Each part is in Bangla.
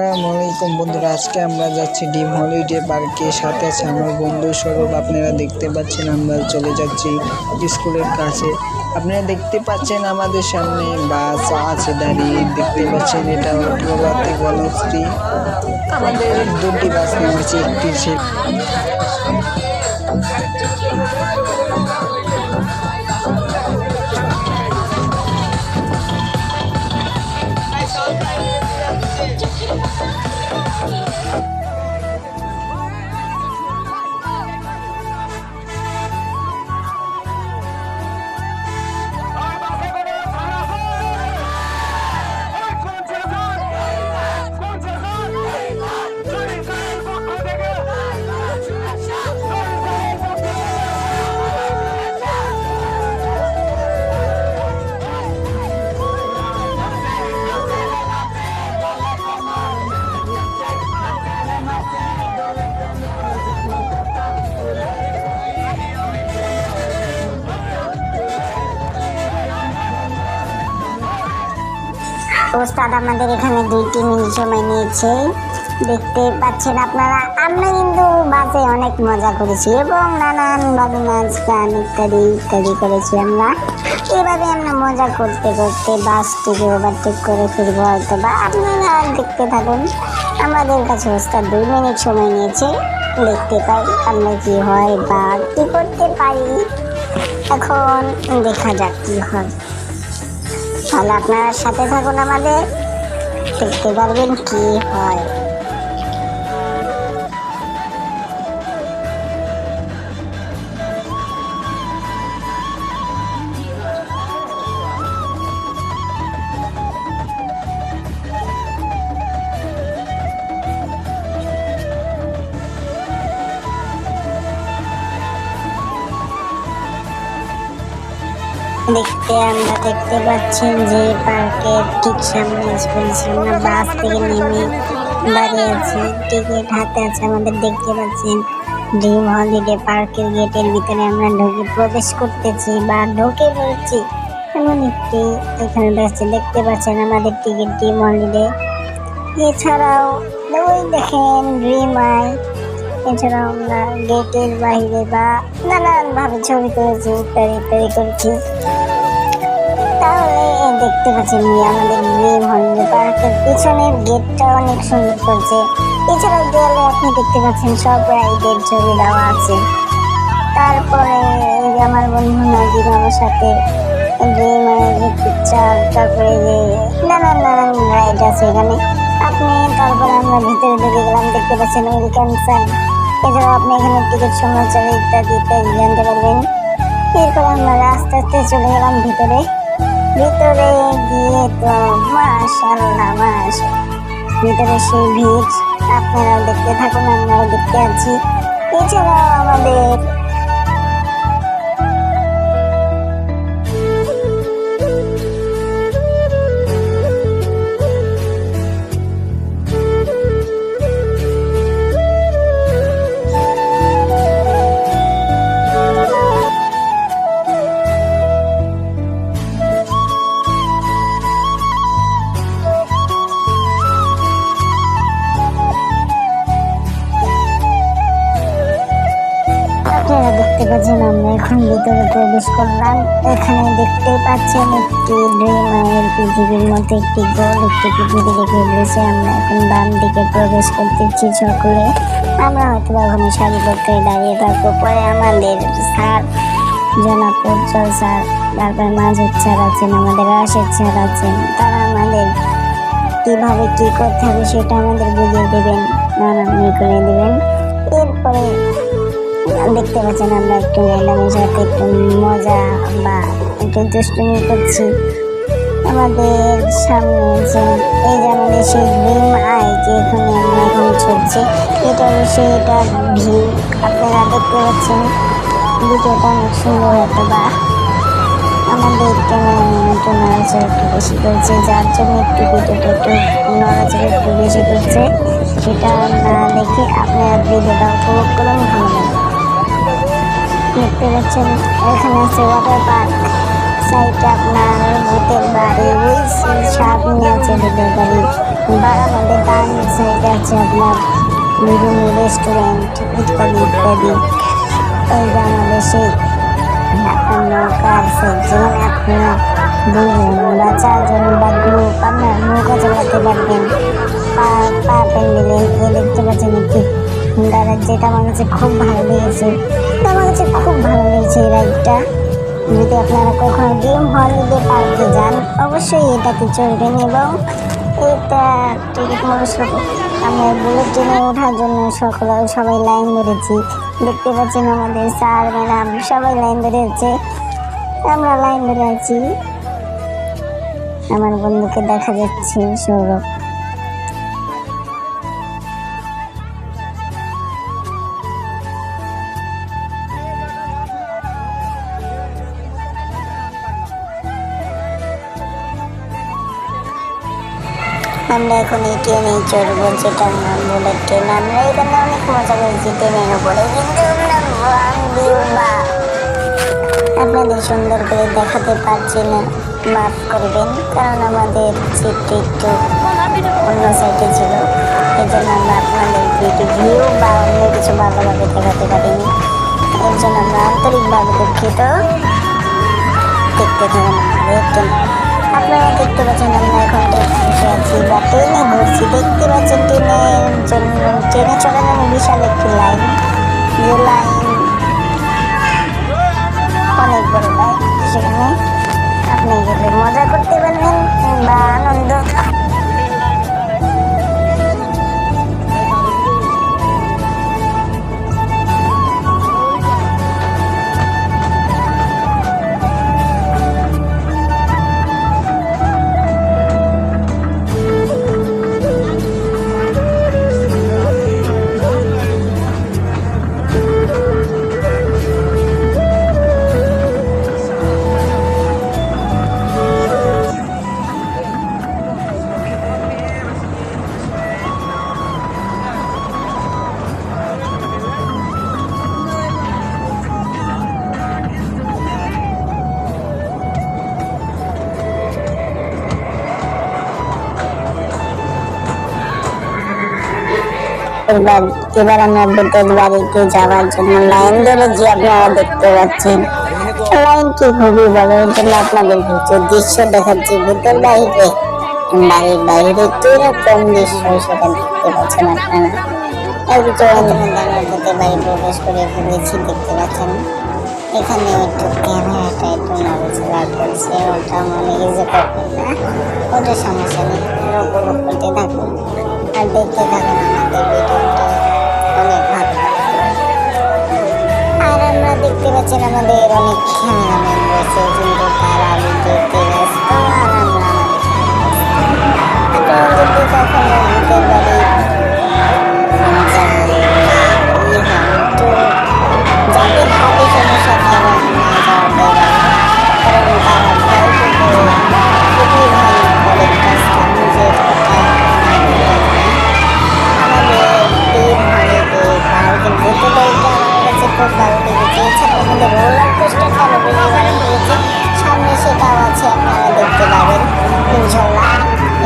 আসসালামু আলাইকুম বন্ধুরা, আজকে আমরা যাচ্ছি ডিম হলিডে পার্কে। সাথে আছে আমার বন্ধু স্বরূপ আপনারা দেখতে পাচ্ছেন আমরা চলে যাচ্ছি স্কুলের কাছে। আপনারা দেখতে পাচ্ছেন আমাদের সামনে বাস আছে দাঁড়িয়ে, দেখতে পাচ্ছেন এটা প্রভাতী বনশ্রী। আমাদের দুটি বাস নেমেছে একটি সে ওস্তাদ আমাদের এখানে দুইটি মিনিট সময় নিয়েছে। দেখতে পাচ্ছেন আপনারা, আমরা কিন্তু বাসে অনেক মজা করেছি এবং নানানভাবে নাচ, গান ইত্যাদি ইত্যাদি করেছি আমরা। এভাবে আমরা মজা করতে করতে বাসটিকে ওভারটেক করে ফিরবো হয়তো বা আপনারা দেখতে থাকুন, আমাদের কাছে ওস্তাদ দুই মিনিট সময় নিয়েছে। দেখতে পাই আমরা কি হয় বা কি করতে পারি। এখন দেখা যাক কি হয়। তাহলে আপনার সাথে থাকুন আমাদের। দেখতে পারবেন কি হয়। দেখতে আমরা দেখতে পাচ্ছেন যে পার্কের ঠিক সামনে সামনে বাস থেকে নেমে দাঁড়িয়ে আছে টিকিট হাতে আছে, আমাদের দেখতে পাচ্ছেন ড্রিম হলিডে পার্কের গেটের ভিতরে আমরা ঢুকে প্রবেশ করতেছি বা ঢুকে পড়ছি। এমন একটি এখানে দেখছে দেখতে পাচ্ছেন আমাদের টিকিট ড্রিম হলিডে। এছাড়াও ওই দেখেন ড্রিম আই এছাড়াও আমরা গেটের বাইরে বা নানানভাবে ছবি তুলেছি, ইত্যাদি ইত্যাদি করেছি তাহলে দেখতে পাচ্ছেন এই আমাদের ড্রিম হলিডে পার্কের পিছনের গেটটা অনেক সুন্দর করছে। এছাড়াও দেওয়ালে আপনি দেখতে পাচ্ছেন সব রাইডের ছবি দেওয়া আছে। তারপরে আমার বন্ধু নাজির আমার সাথে ড্রিম পিকচার তারপরে যে নানান নানান রাইড আছে এখানে। আপনি তারপরে আমরা ভিতরে ঢুকে গেলাম, দেখতে পাচ্ছেন ওয়েলকাম সাইন এছাড়াও আপনি এখানে টিকিট সমাচার ইত্যাদি ইত্যাদি জানতে পারবেন এরপর আমরা আস্তে আস্তে চলে গেলাম ভিতরে। ভিতরে গিয়ে তো মাশাল্লাহ মাশা ভিতরে সেই ভিড় আপনারাও দেখতে থাকুন, আমরাও দেখতে আছি। এছাড়াও আমাদের একটি ড্রিমায়ের পৃথিবীর মতো একটি গোল একটি পৃথিবী দিয়েছে আমরা এখন বাম দিকে প্রবেশ করতেছি সকলে। আমরা হয়তো ওখানে সারিবদ্ধ হয়ে দাঁড়িয়ে থাকব। আমাদের স্যার জনাব উজ্জ্বল স্যার, তারপর মাজুদ স্যার আছেন, আমাদের রাশেদ স্যার আছেন। তারা আমাদের কীভাবে কি করতে হবে সেটা আমাদের বুঝিয়ে দেবেন নানান করে দেবেন। এরপরে দেখতে পাচ্ছেন আমরা একটু সাথে একটু মজা বা একটু দুষ্টুমি করছি। আমাদের সামনে যে এই যে আমাদের সেই ড্রিম আই যে এখানে আমরা এখন চলছে, এটা অবশ্যই এটা ভিউ আপনারা দেখতে পাচ্ছেন, ভিডিওটা অনেক সুন্দর হতো বা আমাদের ক্যামেরাম্যান একটু নড়াচড়া একটু বেশি করছে, যার জন্য একটু ভিডিওটা একটু নড়াচড়া একটু বেশি করছে, সেটা না দেখে, আপনারা ভিডিওটা উপভোগ করুন, ভালো লাগবে। দেখতে পাচ্ছেন, এখানে আছে ওয়াটার পার্ক সাইডে আপনার ভূতের বাড়ি ওই সামনে আছে ভূতের বাড়ি বারামদের ডান সাইডে আছে আপনার বিভিন্ন রেস্টুরেন্ট ইত্যাদি ইত্যাদি এই যে আমাদের সেই আপনার নৌকা আছে যেখানে আপনার দুজন বা চারজন বা গ্রুপ আপনার নৌকা চালাতে পারবেন পা পা প্যান্ডেলে এ দেখতে পাচ্ছেন একটি হুন্ডার যেটা আমার খুব ভালো লেগেছে। খুব ভালো লেগেছে এই রাইডটা যদি আপনারা কখনো গেম হলিডে পার্কে যান, অবশ্যই এটাতে চড়বেন এবং এটা টিকিট মূল্য আমরা বুলেট ট্রেনে ওঠার জন্য সকলে, সবাই লাইন ধরেছি। দেখতে পাচ্ছেন আমাদের স্যার, ম্যাডাম, সবাই লাইন ধরেছে। আমরা লাইন ধরে আছি। আমার বন্ধুকে দেখা যাচ্ছে সৌরভ। আমরা এখন এই ট্রেনে চড়বো নাম বুলেট ট্রেন আমরা এখানে অনেক মজা করেছি ট্রেনের উপরে। আপনাদের সুন্দর করে দেখাতে পারছি না। মাফ করবেন, কারণ আমাদের চিত্র একটু অন্য সাইডে ছিল। এই জন্য আমরা আপনাদের ভিউ বা অন্য কিছু ভালোভাবে দেখাতে পারিনি। এর জন্য আমরা আন্তরিকভাবে দুঃখিত। দেখতে থাকুন আপনারা দেখতে পাচ্ছেন দেখতে পাচ্ছেন জন্য ট্রেনে চলার জন্য বিশাল একটি লাইন যে লাইন অনেক বড় লাইন সেখানে আপনি গেলে মজা করতে পারবেন বা আনন্দ এবার এবার আমরা ভূতের বাড়িতে যাওয়ার জন্য লাইন ধরে যে আপনারা দেখতে পাচ্ছেন। লাইন লাইনটি খুবই বড় জন্য আপনাদের প্রচুর দৃশ্য দেখাচ্ছি ভূতের বাড়িতে বাড়ির বাইরে কীরকম দৃশ্য সেটা দেখতে পাচ্ছেন আপনারা? ভূতের করে দেখতে পাচ্ছেন? এখানে মনে ওটা সমস্যা থাকুন। আর দেখতে আমাদের আমরা দেখতে পাচ্ছেন আমাদের অনেক ক্যামেরাম্যান রয়েছে কিন্তু তারা ভিডিওতে ব্যস্ত আর আমরা আমাদের রোলার আরও বেশি ভালো লেগেছে সামনে সেটাও আছে আপনারা দেখতে পাবেন ইনশাল্লাহ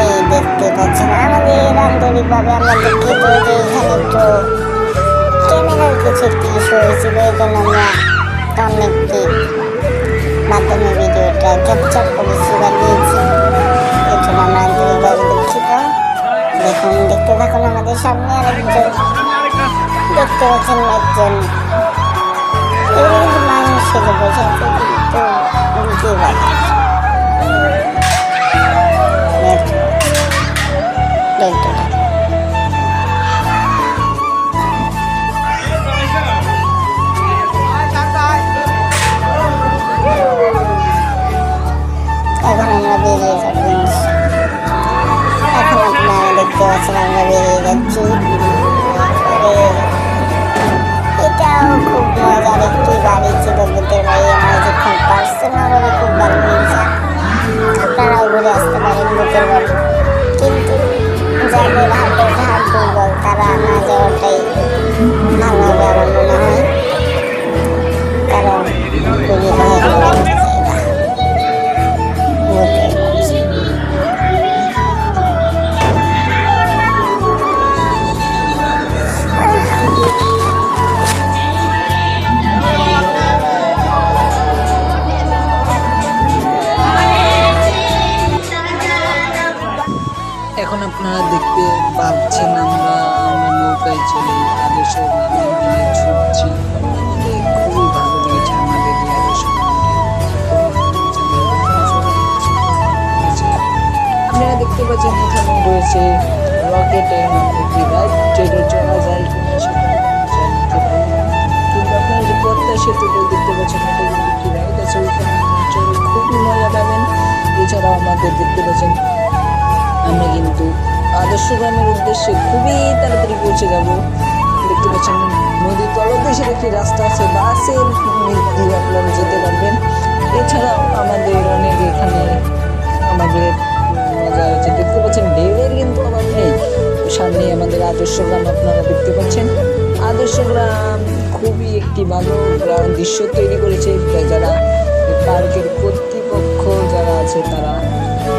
এই দেখতে পাচ্ছেন আমাদের আন্তরিকভাবে আমরা দুঃখিত যে এখানে একটু ক্যামেরার কিছু একটি ইস্যু হয়েছিল এই জন্য আমরা অনেকটি মাধ্যমে ভিডিওটা ক্যাপচার করেছি বা নিয়েছি জন্য আমরা আন্তরিকভাবে দুঃখিত দেখুন, দেখতে থাকুন আমাদের সামনে আরেকজন। দেখতে পাচ্ছেন একজন এগুলো কিন্তু মানুষ সেজে বসে আছে কিন্তু বুঝতেই পারে দেখতে আসসালামু আলাইকুম বাংলা আপনারা ঘুরে আসতে পারেন বুকের বাড়ি কিন্তু যাদের হাতের হাত দুর্বল তারা না যাওয়াটাই ভালো হবে আমার মনে হয় আমরা নৌকায় চলে গ্রামের দিকে ছুটছি খুবই ভালো লেগেছে আমাদের আপনারা দেখতে পাচ্ছেন এখানে রয়েছে নামে যায়। কিন্তু আপনারা দেখতে পাচ্ছেন আছে খুবই মজা এছাড়াও আমাদের দেখতে পাচ্ছেন আমরা কিন্তু আদর্শ গ্রামের উদ্দেশ্যে খুবই তাড়াতাড়ি পৌঁছে যাব। দেখতে পাচ্ছেন, নদীর তলদেশের একটি রাস্তা আছে বাসের দিয়ে আপনারা যেতে পারবেন। এছাড়াও আমাদের অনেক এখানে আমাদের মজা হচ্ছে দেখতে পাচ্ছেন, ঢেউয়ের কিন্তু অভাব নেই। সামনে আমাদের আদর্শ গ্রাম আপনারা দেখতে পাচ্ছেন। আদর্শ গ্রাম খুবই একটি ভালো গ্রাম দৃশ্য তৈরি করেছে। যারা পার্কের যারা আছে তারা।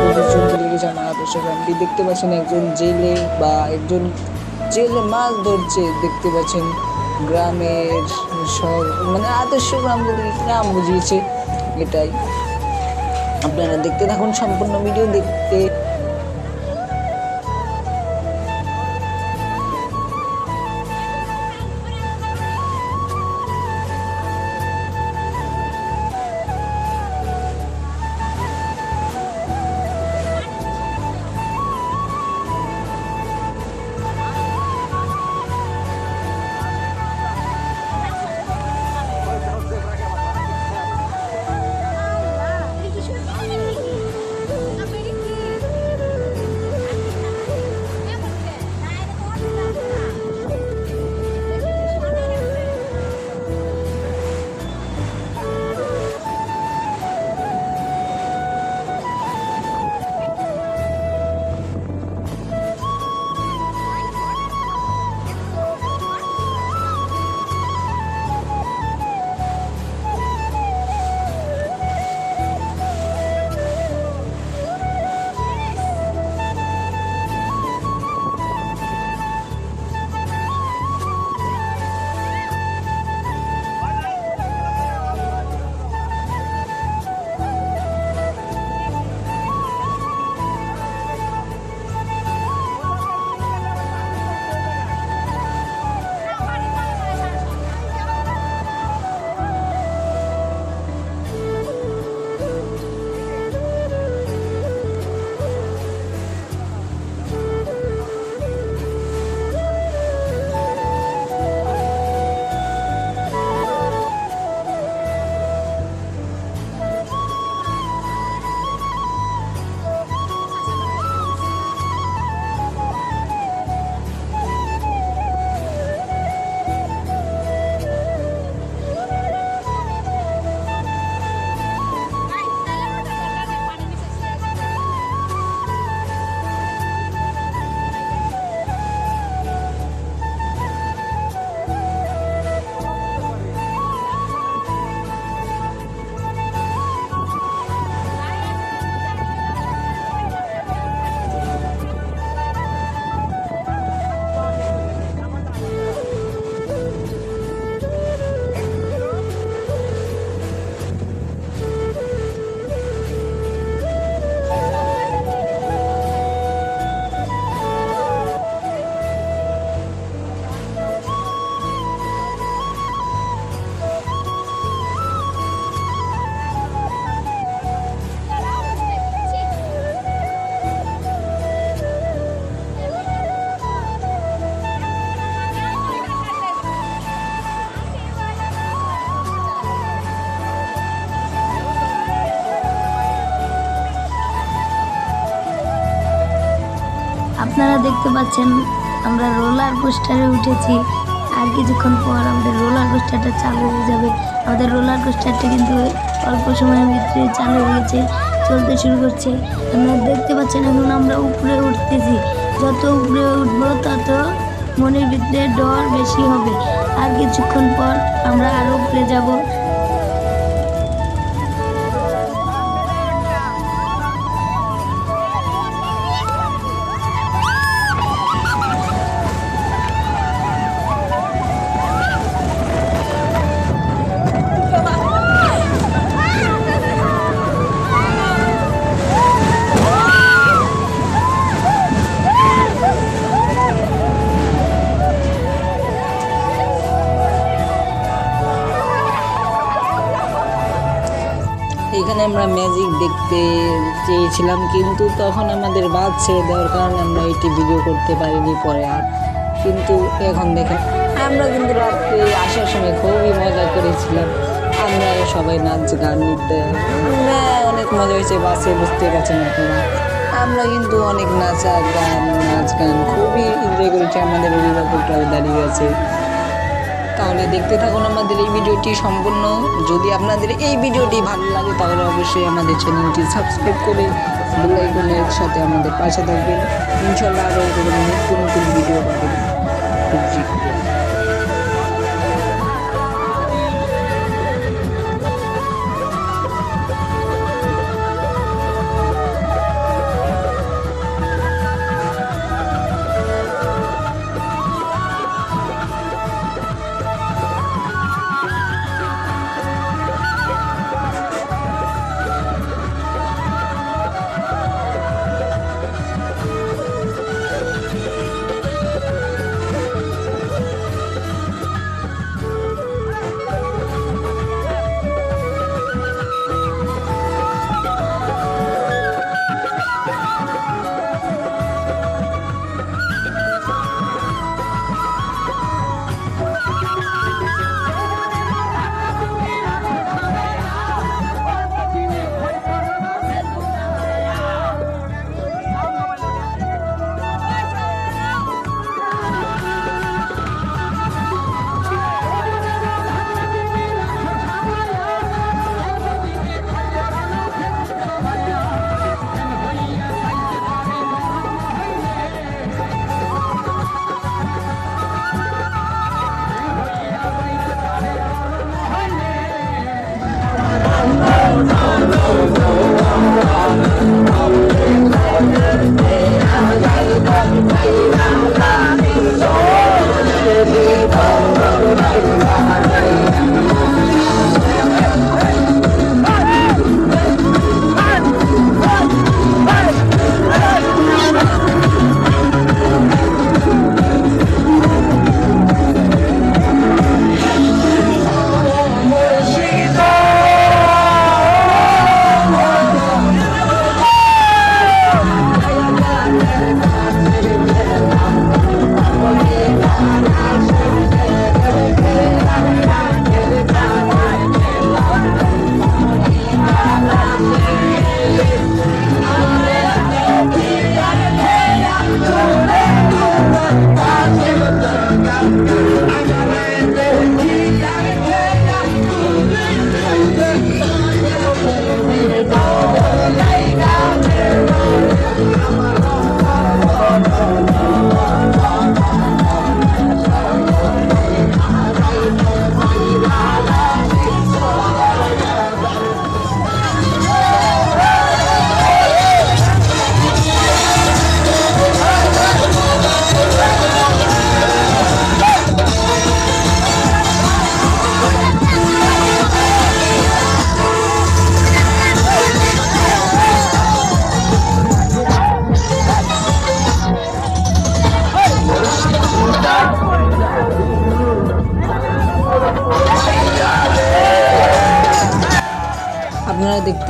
প্রদর্শন লেগেছে নানা দেখতে পাচ্ছেন একজন জেলে বা একজন জেলে মাছ ধরছে, দেখতে পাচ্ছেন গ্রামের সব মানে আদর্শ গ্রাম গ্রাম বুঝিয়েছে এটাই। আপনারা দেখতে থাকুন সম্পূর্ণ ভিডিও, দেখতে আপনারা দেখতে পাচ্ছেন, আমরা রোলার কোস্টারে উঠেছি। আর কিছুক্ষণ পর আমাদের রোলার কোস্টারটা চালু হয়ে যাবে। আমাদের রোলার কোস্টারটা কিন্তু অল্প সময়ের ভিতরে চালু হয়ে গেছে চলতে শুরু করছে। আপনারা দেখতে পাচ্ছেন, এখন আমরা উপরে উঠতেছি। যত উপরে উঠবো, তত মনের ভিতরে ডর বেশি হবে। আর কিছুক্ষণ পর আমরা আরও উপরে যাব। আমরা ম্যাজিক দেখতে চেয়েছিলাম, কিন্তু তখন আমাদের বাদ ছেড়ে দেওয়ার কারণে আমরা এটি ভিডিও করতে পারিনি পরে আর। কিন্তু এখন দেখেন, আমরা কিন্তু রাত্রে আসার সময় খুবই মজা করেছিলাম। আমরা সবাই নাচ, গান নিতে অনেক মজা হয়েছে, বাসে বুঝতে পারছেন আপনারা আমরা কিন্তু অনেক নাচা, গান, নাচ, গান খুবই এনজয় করেছি, আমাদের অভিভাবকরাও দাঁড়িয়ে আছে। তাহলে দেখতে থাকুন আমাদের এই ভিডিওটি সম্পূর্ণ। যদি আপনাদের এই ভিডিওটি ভালো লাগে, তাহলে অবশ্যই আমাদের চ্যানেলটি সাবস্ক্রাইব করে বেলাইকনের সাথে আমাদের পাশে থাকবেন। ইনশাল্লাহ আরও নতুন নতুন ভিডিও পাবেন। খুব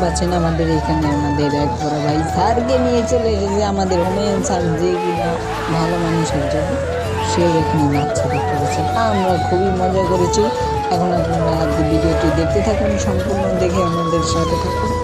পাচ্ছেন আমাদের এখানে আমাদের এক বড় ভাই। স্যারকে নিয়ে চলে এসেছে আমাদের হোমেন স্যার, যে কিনা ভালো মানুষ একজন সে এখানে নাচছে, দেখতে পাচ্ছেন। আমরা খুবই মজা করেছি। এখন আপনারা ভিডিওটি দেখতে থাকুন, সম্পূর্ণ দেখে আমাদের সাথে থাকুন।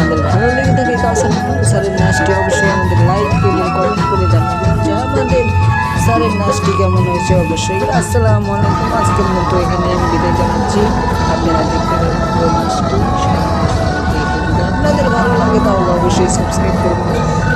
আপনাদের ভালো লেগে থাকে কাউসার স্যারের নাচটি অবশ্যই আমাদের লাইক এবং কমেন্ট করে জানাবেন। যে আমাদের স্যারের নাচটি কেমন হয়েছে অবশ্যই। আসসালামু আলাইকুম, আজকের মতো এখানে আমি বিদায় জানাচ্ছি। আপনারা দেখতে পাবেন আপনাদের ভালো লাগে তাহলে অবশ্যই সাবস্ক্রাইব করবেন।